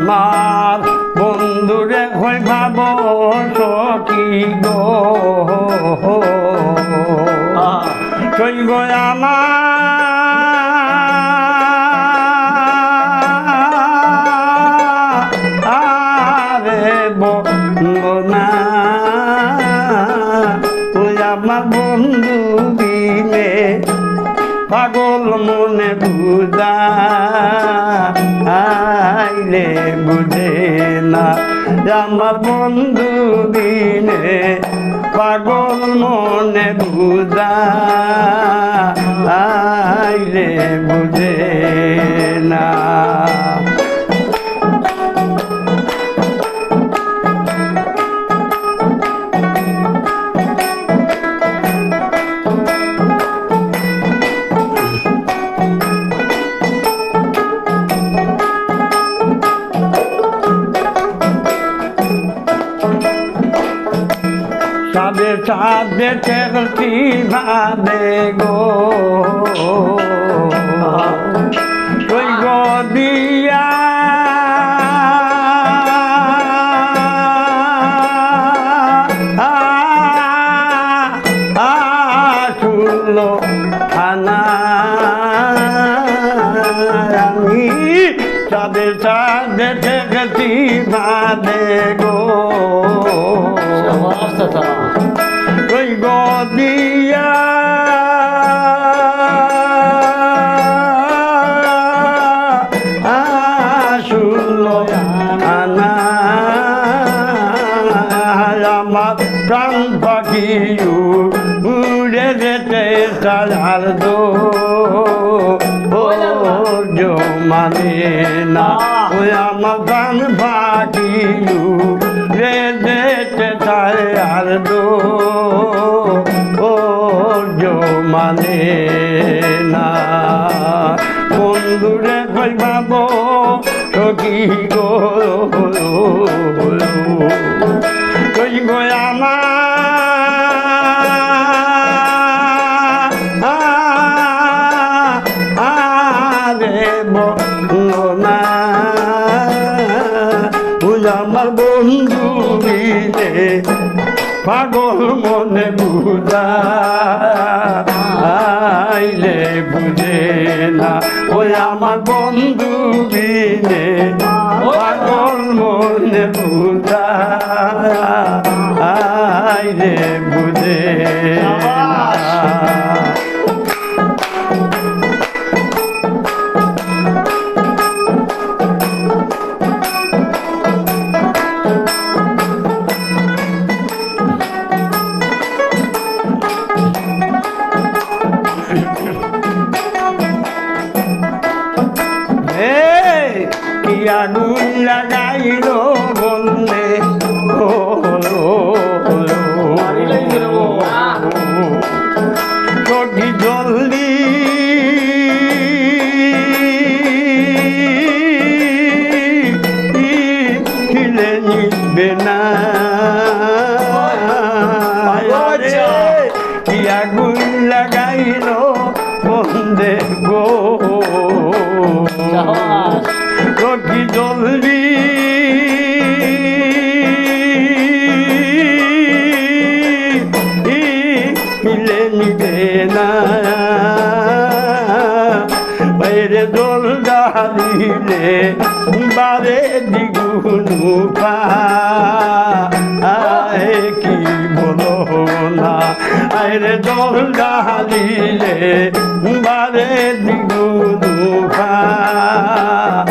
আমার বন্ধুরে হই ভাব সখী গো। চৈ গো আমার পাগল মনে বুঝা আইলে বুঝে না। আমার বন্ধু দিনে পাগল মনে বুঝা আইলে বুঝে সাদে টেকটি ভাদে গো। ওই গো দিয়া। শুনলো খানা। আমি সাদে সাদে টেকটি ভাদে গো। প্রাণ পাখি উড়ে যেতে সাজার দো। ও মানে না ওই আমার উড়ে যেতে সাজার দো। ও মানে না, বন্ধুরে কই ভাব, সখী গো বন্ধনা তুই আমার বন্ধু রে পাগল মনে বুঝা। আইলে বুঝে না, ওই আমার বন্ধু বিনে পাগল মনে বুঝা। আইলে বুঝে না। রকি জলদি। মিলে নিবে না। বাইরে জল ডালিলে বারে দ্বিগুণ পায় আরে দল ডালিলে বারে দিগু পায়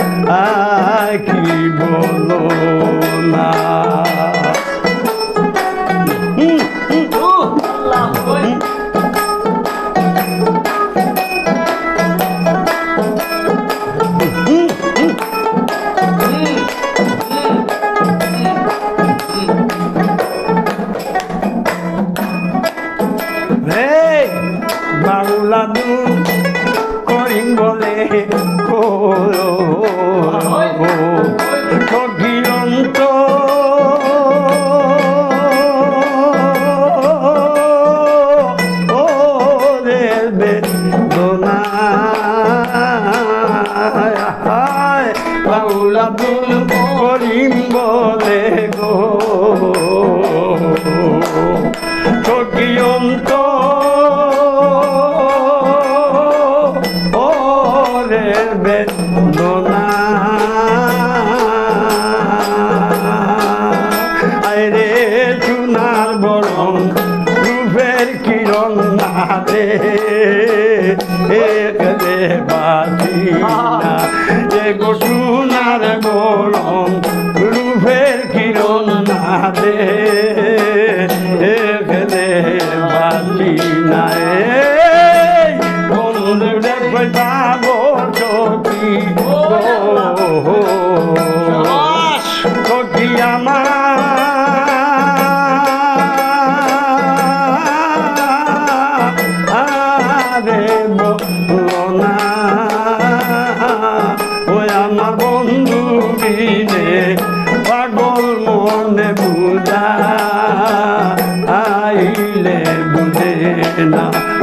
ঠগিয়ন্ত বাউলা দুল করিম বলে গো ঠগিয়ন্ত না দে একলে বাজি না এ গো চুনার বরং রূপের কিরণ না দে একলে বাজি না এই বন্ধু সাবাস!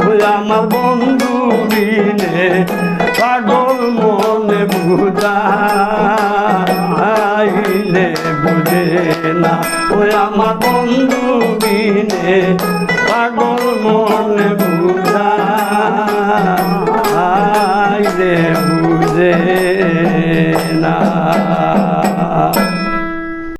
ওই আমার বন্ধু দিনে পাগল মনে বুঝাইলে বুঝে না। ওই আমার বন্ধু বিনে পাগল মনে বুঝাইলে বুঝে না।